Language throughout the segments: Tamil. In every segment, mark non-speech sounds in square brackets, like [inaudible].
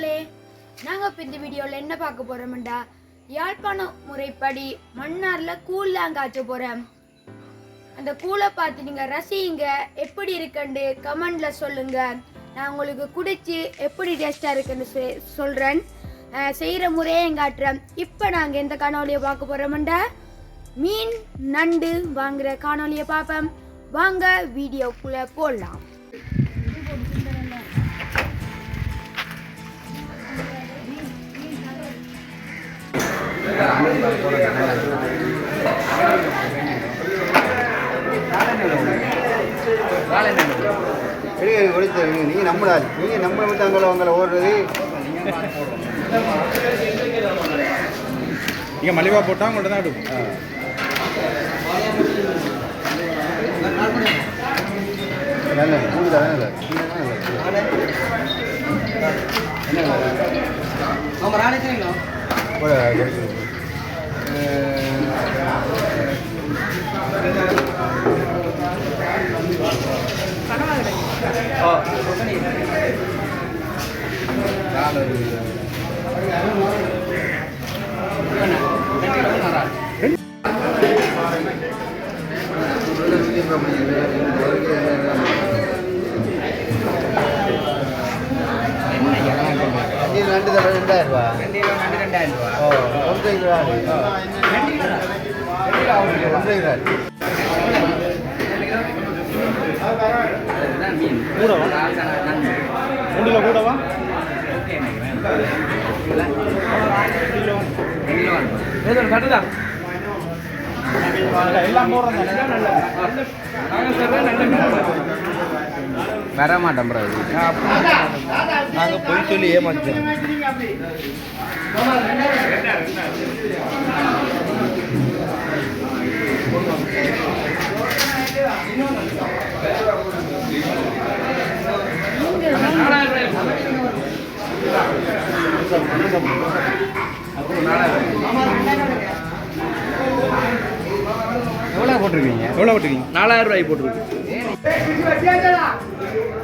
உறவுகளே நாங்கள் இப்போ இந்த வீடியோவில் என்ன பார்க்க போகிறோம்டா யாழ்ப்பாண முறைப்படி மன்னாரில் கூழ்லாம் காய்ச்ச போகிறோம் அந்த கூழை பார்த்து நீங்கள் ரசிங்க. எப்படி இருக்குன்னு கமெண்டில் சொல்லுங்கள் நான் உங்களுக்கு குடிச்சு எப்படி டேஸ்ட்டாக இருக்குன்னு சொல்கிறேன் செய்கிற முறையை காட்டுறேன். இப்போ நாங்கள் எந்த காணொலியை பார்க்க போகிறோம்டா மீன் நண்டு வாங்குகிற காணொலியை பார்ப்போம். வாங்க வீடியோக்குள்ளே போடலாம் ஒழித்து நீங்கள் நம்படாது நீங்கள் நம்ப விட்டு அங்கே அவங்கள ஓடுறது இங்கே மலிவா போட்டால் உங்கள்கிட்ட தான் எடுக்கும் நல்ல கூடுதா நல்ல ரெண்டு தடவை ரெண்டாயிரம் ரூபா ஓ ஒன்றரை கிலோ ஒன்றரை கிலோ ஆடு கூடவா மூணில் கூடவா எல்லாம் வர மாட்டேன் ப்ரோ நாங்கள் போய் சொல்லி ஏமாத்தோம் போட்டிருக்கீங்க எவ்வளோ விட்டுருக்கீங்க? நாலாயிரம் ரூபாய் போட்டுருக்கு.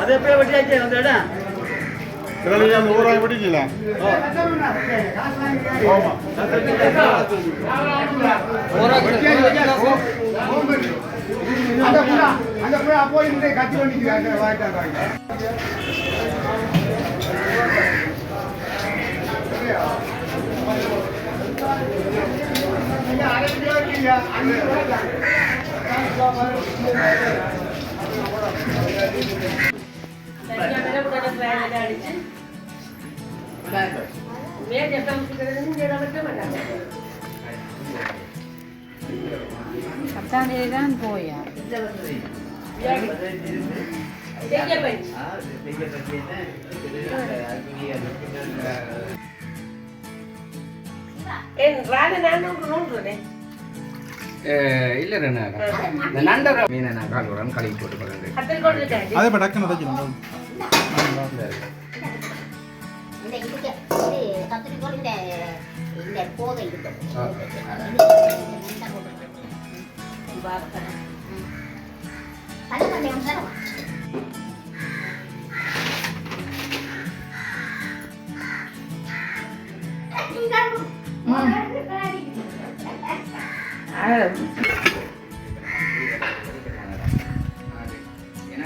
அது எப்போ வெட்டியாச்சு அந்த இடம். அந்த ஊராக பிடிக்கல பத்தாம் தேதி தான் போயா இல்லை இந்த நண்டை மீனை நான் கால் உரம் கழுவி போட்டு கொண்டு அதே இப்போ டக்குன்னு தைக்கணும் இந்த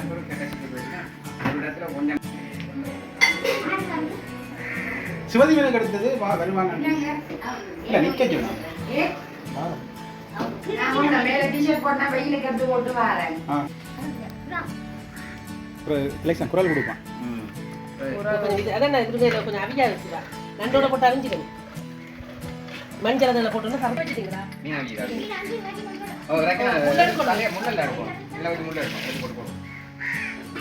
ஒரு இடத்துல கொஞ்சம் சிவதி மீன் கிடைத்தது வா வருவாங்க. இல்லை நிற்க சொன்னாங்க மேல டிஷர்ட் போட்டா வெயிலுக்கு எடுத்து போட்டு வரேன். ஆ. ஒரு எலெக்ஷன் குரல் கொடுப்பான். அதான் நான் கொஞ்சம் அவியா வச்சுடா நண்டோட போட்டு அவிஞ்சிக்கணும். மஞ்சள் அதில் போட்டு கரை வச்சுட்டீங்களா இருக்கும் இல்லை முள்ள இருக்கும்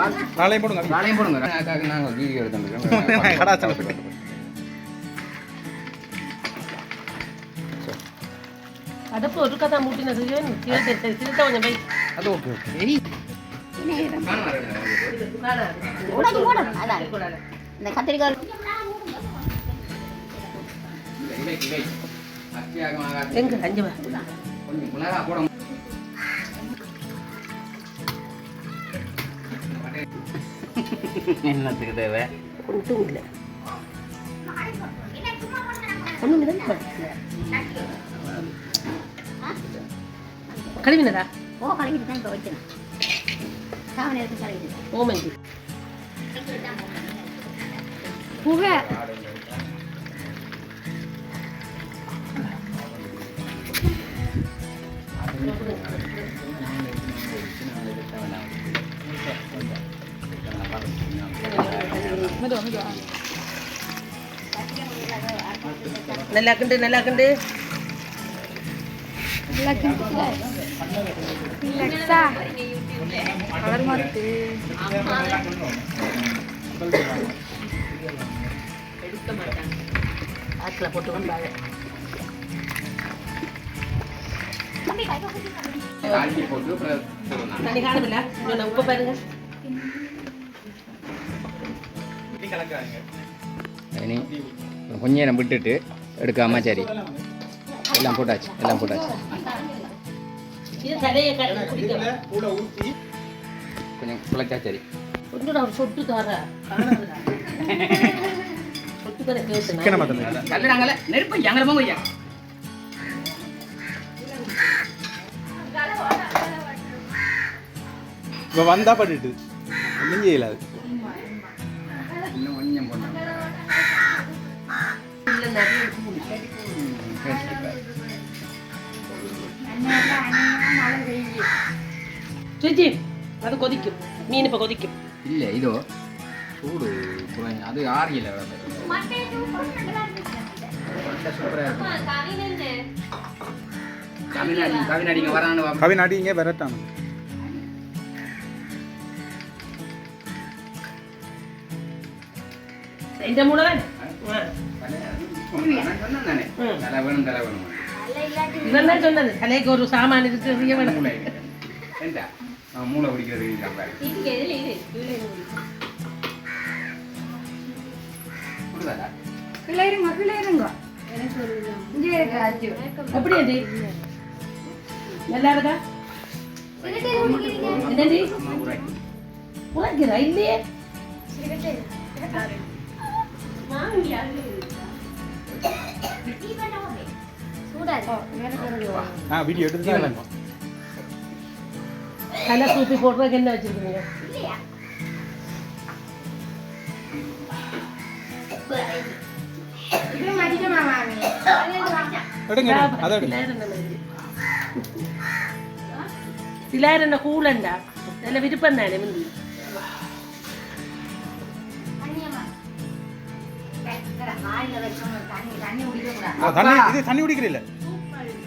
நாளையும் போடுங்க. நாளையும் போடுங்க. நாங்கள் வீடியோ எடுத்துருக்கோம் [laughs] ஒரு கதை மூட்டினது. கொஞ்சம் போய் அது ஓகே ஓகே. இந்த கத்திரிக்காய். எங்க அஞ்சு என்னத்துக்கு தேவை? ஒன்றும் இல்லை. ஒன்றும் இல்லை கழுவினதா? ஓ கலங்கிட்டு தான் இப்போ வைக்கணும். சாமி நேரத்துக்கு கலங்கிட்டு ஓமந்தி. புகை. நல்லா கிண்டு நல்லா கிண்டு ரிலாக்ஸா கலர் மாறுது ஆட்டில் போட்டு வந்தாங்க காய்ச்சி இனி கொஞ்ச நேரம் விட்டுட்டு எடுக்காம சரி. எல்லாம் போட்டாச்சு எல்லாம் போட்டாச்சு. கொஞ்சம் குழைச்சா சரி. நெருப்பு எங்களை போங்க ஐயா இப்போ வந்தா பட்டுட்டு. ஒன்றும் செய்யலாது சுஜி அது கொதிக்கும் மீன் இப்போ கொதிக்கும் இல்லை இதோ சூடு குறைஞ்ச அது ஆறியல கவினாடி கவினாடிங்க வரான்னு வா கவி நாடி இங்கே விரட்டானு இந்த மூணு தான் நான் சொன்னேன் மூளை ஏண்டா நான் மூளை பிடிக்கிறது? கிளறுங்க கிளறுங்க எப்படி அது நல்லா இருக்கா? என்னடி இல்லையே. வீடியோ எடுத்து அதை எடுங்க சிலார் என்ன கூலண்டா நல்ல விருப்பம் தானே முந்தி ஆ, தண்ணி இது தண்ணி குடிக்கிறீல்ல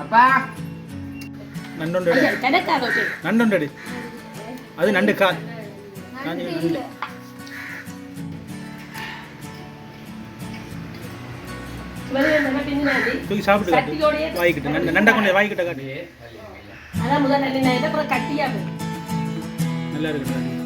அப்பா நண்டுண்டு. கிடக்காத நண்டுண்டு. அது நண்டு கால் நண்டு தூக்கி சாப்பிட்டு காட்டு. வாய்க்கிட்ட. நண்டு நண்டை கொண்டு வாய்க்கிட்ட காட்டு. நல்லா இருக்கு.